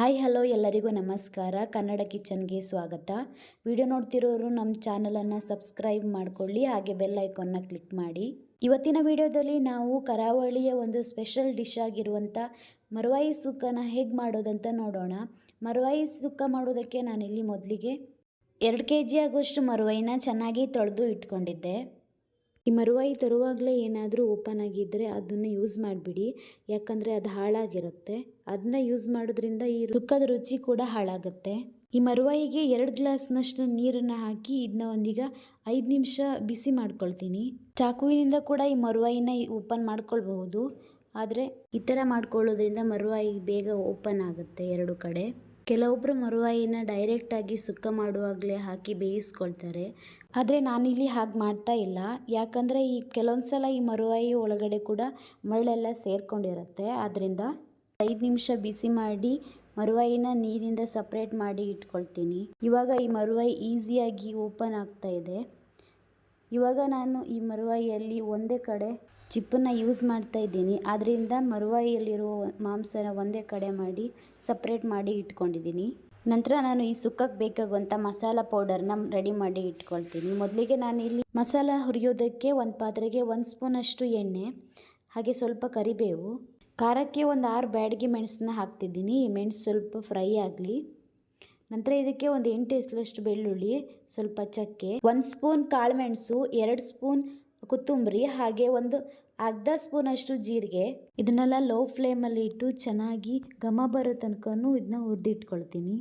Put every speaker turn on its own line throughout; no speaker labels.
Hi, hello ಎಲ್ಲರಿಗೂ ನಮಸ್ಕಾರ. ಕನ್ನಡ ಕಿಚನ್ಗೆ ಸ್ವಾಗತ. ವಿಡಿಯೋ ನೋಡ್ತಿರೋರು ನಮ್ಮ ಚಾನಲನ್ನು ಸಬ್ಸ್ಕ್ರೈಬ್ ಮಾಡ್ಕೊಳ್ಳಿ, ಹಾಗೆ ಬೆಲ್ ಐಕಾನ್ನ ಕ್ಲಿಕ್ ಮಾಡಿ. ಇವತ್ತಿನ ವಿಡಿಯೋದಲ್ಲಿ ನಾವು ಕರಾವಳಿಯ ಒಂದು ಸ್ಪೆಷಲ್ ಡಿಶ್ ಆಗಿರುವಂಥ ಮರವಾಯಿ ಸುಕ್ಕನ ಹೇಗೆ ಮಾಡೋದಂತ ನೋಡೋಣ. ಮರವಾಯಿ ಸುಕ್ಕ ಮಾಡೋದಕ್ಕೆ ನಾನಿಲ್ಲಿ ಮೊದಲಿಗೆ ಎರಡು ಕೆ ಜಿ ಆಗೋಷ್ಟು ಮರವಾಯಿನ ಚೆನ್ನಾಗಿ ತೊಳೆದು ಇಟ್ಕೊಂಡಿದ್ದೆ. ಈ ಮರುವಾಯಿ ತರುವಾಗಲೇ ಏನಾದರೂ ಓಪನ್ ಆಗಿದ್ದರೆ ಅದನ್ನು ಯೂಸ್ ಮಾಡಿಬಿಡಿ. ಯಾಕಂದರೆ ಅದು ಹಾಳಾಗಿರುತ್ತೆ. ಅದನ್ನ ಯೂಸ್ ಮಾಡೋದ್ರಿಂದ ಈ ದುಃಖದ ರುಚಿ ಕೂಡ ಹಾಳಾಗುತ್ತೆ. ಈ ಮರುವಾಯಿಗೆ ಎರಡು ಗ್ಲಾಸ್ನಷ್ಟು ನೀರನ್ನು ಹಾಕಿ ಇದನ್ನ ಒಂದೀಗ ಐದು ನಿಮಿಷ ಬಿಸಿ ಮಾಡ್ಕೊಳ್ತೀನಿ. ಚಾಕುವಿನಿಂದ ಕೂಡ ಈ ಮರುವಾಯಿನ ಓಪನ್ ಮಾಡ್ಕೊಳ್ಬಹುದು. ಆದರೆ ಈ ಥರ ಮಾಡ್ಕೊಳ್ಳೋದ್ರಿಂದ ಮರುವಾಯಿ ಬೇಗ ಓಪನ್ ಆಗುತ್ತೆ ಎರಡು ಕಡೆ. ಕೆಲವೊಬ್ಬರು ಮರುವಾಯಿನ ಡೈರೆಕ್ಟಾಗಿ ಸುಕ್ಕ ಮಾಡುವಾಗಲೇ ಹಾಕಿ ಬೇಯಿಸ್ಕೊಳ್ತಾರೆ. ಆದರೆ ನಾನಿಲ್ಲಿ ಹಾಗೆ ಮಾಡ್ತಾ ಇಲ್ಲ. ಯಾಕಂದರೆ ಈ ಕೆಲವೊಂದು ಸಲ ಈ ಮರುವಾಯಿ ಒಳಗಡೆ ಕೂಡ ಮರಳೆಲ್ಲ ಸೇರಿಕೊಂಡಿರುತ್ತೆ. ಆದ್ದರಿಂದ ಐದು ನಿಮಿಷ ಬಿಸಿ ಮಾಡಿ ಮರುವಾಯಿನ ನೀರಿಂದ ಸಪ್ರೇಟ್ ಮಾಡಿ ಇಟ್ಕೊಳ್ತೀನಿ. ಇವಾಗ ಈ ಮರುವಾಯಿ ಈಸಿಯಾಗಿ ಓಪನ್ ಆಗ್ತಾ ಇದೆ. ಇವಾಗ ನಾನು ಈ ಮರುವಾಯಿಯಲ್ಲಿ ಒಂದೇ ಕಡೆ ಚಿಪ್ಪನ್ನು ಯೂಸ್ ಮಾಡ್ತಾ ಇದ್ದೀನಿ. ಆದ್ದರಿಂದ ಮರುವಾಯಿಯಲ್ಲಿರುವ ಮಾಂಸನ ಒಂದೇ ಕಡೆ ಮಾಡಿ ಸಪ್ರೇಟ್ ಮಾಡಿ ಇಟ್ಕೊಂಡಿದ್ದೀನಿ. ನಂತರ ನಾನು ಈ ಸುಕ್ಕಕ್ಕೆ ಬೇಕಾಗುವಂಥ ಮಸಾಲ ಪೌಡರ್ನ ರೆಡಿ ಮಾಡಿ ಇಟ್ಕೊಳ್ತೀನಿ. ಮೊದಲಿಗೆ ನಾನು ಇಲ್ಲಿ ಮಸಾಲ ಹುರಿಯೋದಕ್ಕೆ ಒಂದು ಪಾತ್ರೆಗೆ ಒಂದು ಸ್ಪೂನಷ್ಟು ಎಣ್ಣೆ, ಹಾಗೆ ಸ್ವಲ್ಪ ಕರಿಬೇವು, ಖಾರಕ್ಕೆ ಒಂದು ಆರು ಬ್ಯಾಡಗಿ ಮೆಣಸನ್ನ ಹಾಕ್ತಿದ್ದೀನಿ. ಈ ಮೆಣಸು ಸ್ವಲ್ಪ ಫ್ರೈ ಆಗಲಿ. ನಂತರ ಇದಕ್ಕೆ ಒಂದು ಎಂಟು ಎಸ್ಲಷ್ಟು ಬೆಳ್ಳುಳ್ಳಿ, ಸ್ವಲ್ಪ ಚಕ್ಕೆ, ಒಂದು ಸ್ಪೂನ್ ಕಾಳುಮೆಣಸು ಎರಡು ಸ್ಪೂನ್ ಕೊತ್ತಂಬರಿ ಹಾಗೆ ಒಂದು ಅರ್ಧ ಸ್ಪೂನಷ್ಟು ಜೀರಿಗೆ. ಇದನ್ನೆಲ್ಲ ಲೋ ಫ್ಲೇಮಲ್ಲಿ ಇಟ್ಟು ಚೆನ್ನಾಗಿ ಘಮ ಬರೋ ತನಕನೂ ಇದನ್ನ ಹುರಿದಿಟ್ಕೊಳ್ತೀನಿ.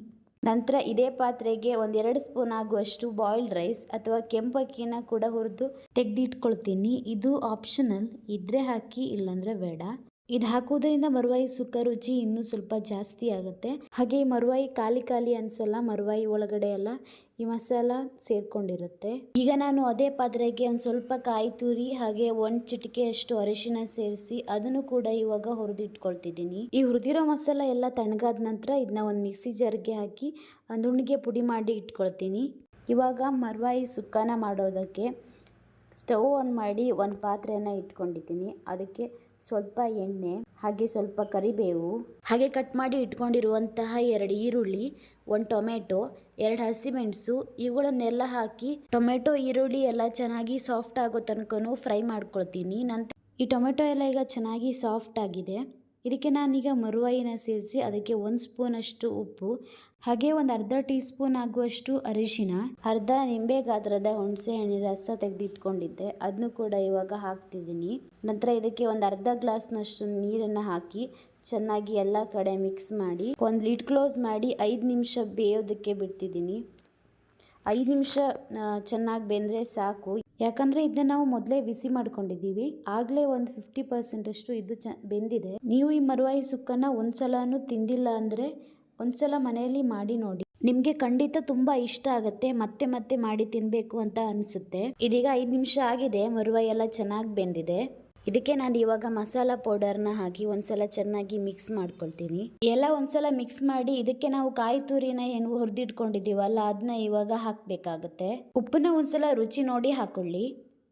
ನಂತರ ಇದೇ ಪಾತ್ರೆಗೆ ಒಂದೆರಡು ಸ್ಪೂನ್ ಆಗುವಷ್ಟು ಬಾಯ್ಲ್ಡ್ ರೈಸ್ ಅಥವಾ ಕೆಂಪಕ್ಕಿನ ಕೂಡ ಹುರಿದು ತೆಗೆದಿಟ್ಕೊಳ್ತೀನಿ. ಇದು ಆಪ್ಷನಲ್ ಇದ್ರೆ ಹಾಕಿ ಇಲ್ಲಾಂದರೆ ಬೇಡ. ಇದು ಹಾಕೋದ್ರಿಂದ ಮರುವಾಯಿ ಸುಕ್ಕ ರುಚಿ ಇನ್ನೂ ಸ್ವಲ್ಪ ಜಾಸ್ತಿ ಆಗುತ್ತೆ. ಹಾಗೆ ಈ ಮರುವಾಯಿ ಖಾಲಿ ಖಾಲಿ ಅನ್ಸಲ್ಲ, ಮರುವಾಯಿ ಒಳಗಡೆ ಎಲ್ಲ ಈ ಮಸಾಲ ಸೇರ್ಕೊಂಡಿರುತ್ತೆ. ಈಗ ನಾನು ಅದೇ ಪಾತ್ರೆಗೆ ಒಂದು ಸ್ವಲ್ಪ ಕಾಯಿ ತುರಿ ಹಾಗೆ ಒಂದು ಚಿಟಿಕೆಯಷ್ಟು ಅರಿಶಿನ ಸೇರಿಸಿ ಅದನ್ನು ಕೂಡ ಇವಾಗ ಹುರಿದಿಟ್ಕೊಳ್ತಿದ್ದೀನಿ. ಈ ಹುರಿದಿರೋ ಮಸಾಲ ಎಲ್ಲ ತಣ್ಣಗಾದ ನಂತರ ಇದನ್ನ ಒಂದು ಮಿಕ್ಸಿ ಜಾರ್ಗೆ ಹಾಕಿ ಒಂದು ಉಣ್ಣಿಗೆ ಪುಡಿ ಮಾಡಿ ಇಟ್ಕೊಳ್ತೀನಿ. ಇವಾಗ ಮರುವಾಯಿ ಸುಕ್ಕನ ಮಾಡೋದಕ್ಕೆ ಸ್ಟವ್ ಆನ್ ಮಾಡಿ ಒಂದು ಪಾತ್ರೆಯನ್ನು ಇಟ್ಕೊಂಡಿದ್ದೀನಿ. ಅದಕ್ಕೆ ಸ್ವಲ್ಪ ಎಣ್ಣೆ, ಹಾಗೆ ಸ್ವಲ್ಪ ಕರಿಬೇವು, ಹಾಗೆ ಕಟ್ ಮಾಡಿ ಇಟ್ಕೊಂಡಿರುವಂತಹ ಎರಡು ಈರುಳ್ಳಿ, ಒಂದು ಟೊಮೆಟೊ, ಎರಡು ಹಸಿಮೆಣಸು, ಇವುಗಳನ್ನೆಲ್ಲ ಹಾಕಿ ಟೊಮೆಟೊ, ಈರುಳ್ಳಿ ಎಲ್ಲ ಚೆನ್ನಾಗಿ ಸಾಫ್ಟ್ ಆಗೋ ತನಕನೂ ಫ್ರೈ ಮಾಡ್ಕೊಳ್ತೀನಿ. ನಂತರ ಈ ಟೊಮೆಟೊ ಎಲ್ಲ ಈಗ ಚೆನ್ನಾಗಿ ಸಾಫ್ಟ್ ಆಗಿದೆ. ಇದಕ್ಕೆ ನಾನೀಗ ಮರುವಾಯಿನ ಸೇರಿಸಿ ಅದಕ್ಕೆ ಒಂದು ಸ್ಪೂನಷ್ಟು ಉಪ್ಪು, ಹಾಗೆ ಒಂದು ಅರ್ಧ ಟೀ ಸ್ಪೂನ್ ಆಗುವಷ್ಟು ಅರಿಶಿನ, ಅರ್ಧ ನಿಂಬೆ ಗಾತ್ರದ ಹುಣಸೆ ಹಣ್ಣಿನ ರಸ ತೆಗೆದಿಟ್ಕೊಂಡಿದ್ದೆ. ಅದನ್ನು ಕೂಡ ಇವಾಗ ಹಾಕ್ತಿದ್ದೀನಿ. ನಂತರ ಇದಕ್ಕೆ ಒಂದು ಅರ್ಧ ಗ್ಲಾಸ್ನಷ್ಟು ನೀರನ್ನು ಹಾಕಿ ಚೆನ್ನಾಗಿ ಎಲ್ಲ ಕಡೆ ಮಿಕ್ಸ್ ಮಾಡಿ ಒಂದು ಲಿಡ್ ಕ್ಲೋಸ್ ಮಾಡಿ ಐದು ನಿಮಿಷ ಬೇಯೋದಕ್ಕೆ ಬಿಡ್ತಿದ್ದೀನಿ. ಐದು ನಿಮಿಷ ಚೆನ್ನಾಗಿ ಬೆಂದರೆ ಸಾಕು. ಯಾಕಂದರೆ ಇದನ್ನ ನಾವು ಮೊದಲೇ ಬಿಸಿ ಮಾಡ್ಕೊಂಡಿದ್ದೀವಿ. ಆಗಲೇ ಒಂದು ಫಿಫ್ಟಿ ಪರ್ಸೆಂಟಷ್ಟು ಇದು ಚ, ಬೆಂದಿದೆ. ನೀವು ಈ ಮರುವಾಯಿ ಸುಕ್ಕನ್ನು ಒಂದ್ಸಲನೂ ತಿಂದಿಲ್ಲ ಅಂದರೆ ಒಂದ್ಸಲ ಮನೆಯಲ್ಲಿ ಮಾಡಿ ನೋಡಿ. ನಿಮಗೆ ಖಂಡಿತ ತುಂಬ ಇಷ್ಟ ಆಗುತ್ತೆ, ಮತ್ತೆ ಮತ್ತೆ ಮಾಡಿ ತಿನ್ನಬೇಕು ಅಂತ ಅನಿಸುತ್ತೆ. ಇದೀಗ ಐದು ನಿಮಿಷ ಆಗಿದೆ, ಮರುವಾಯಿ ಎಲ್ಲ ಚೆನ್ನಾಗಿ ಬೆಂದಿದೆ. ಇದಕ್ಕೆ ನಾನು ಇವಾಗ ಮಸಾಲ ಪೌಡರ್ನ ಹಾಕಿ ಒಂದ್ಸಲ ಚೆನ್ನಾಗಿ ಮಿಕ್ಸ್ ಮಾಡ್ಕೊಳ್ತೀನಿ. ಎಲ್ಲ ಒಂದ್ಸಲ ಮಿಕ್ಸ್ ಮಾಡಿ ಇದಕ್ಕೆ ನಾವು ಕಾಯಿ ತುರಿನ ಏನು ಹುರಿದಿಟ್ಕೊಂಡಿದ್ದೀವಲ್ಲ ಅದನ್ನ ಇವಾಗ ಹಾಕಬೇಕಾಗತ್ತೆ. ಉಪ್ಪನ್ನ ಒಂದ್ಸಲ ರುಚಿ ನೋಡಿ ಹಾಕೊಳ್ಳಿ.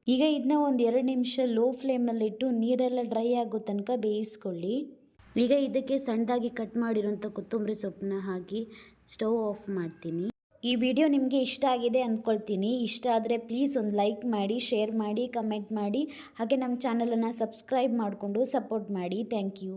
ಈಗ ಇದನ್ನ ಒಂದು ಎರಡು ನಿಮಿಷ ಲೋ ಫ್ಲೇಮಲ್ಲಿಟ್ಟು ನೀರೆಲ್ಲ ಡ್ರೈ ಆಗೋ ತನಕ ಬೇಯಿಸ್ಕೊಳ್ಳಿ. ಈಗ ಇದಕ್ಕೆ ಸಣ್ಣದಾಗಿ ಕಟ್ ಮಾಡಿರೋಂಥ ಕೊತ್ತಂಬರಿ ಸೊಪ್ಪನ್ನ ಹಾಕಿ ಸ್ಟವ್ ಆಫ್ ಮಾಡ್ತೀನಿ. ಈ ವಿಡಿಯೋ ನಿಮಗೆ ಇಷ್ಟ ಆಗಿದೆ ಅಂದ್ಕೊಳ್ತೀನಿ. ಇಷ್ಟ ಆದರೆ ಪ್ಲೀಸ್ ಒಂದು ಲೈಕ್ ಮಾಡಿ ಶೇರ್ ಮಾಡಿ ಕಮೆಂಟ್ ಮಾಡಿ. ಹಾಗೆ ನಮ್ಮ ಚಾನಲನ್ನು ಸಬ್ಸ್ಕ್ರೈಬ್ ಮಾಡಿಕೊಂಡು ಸಪೋರ್ಟ್ ಮಾಡಿ. Thank you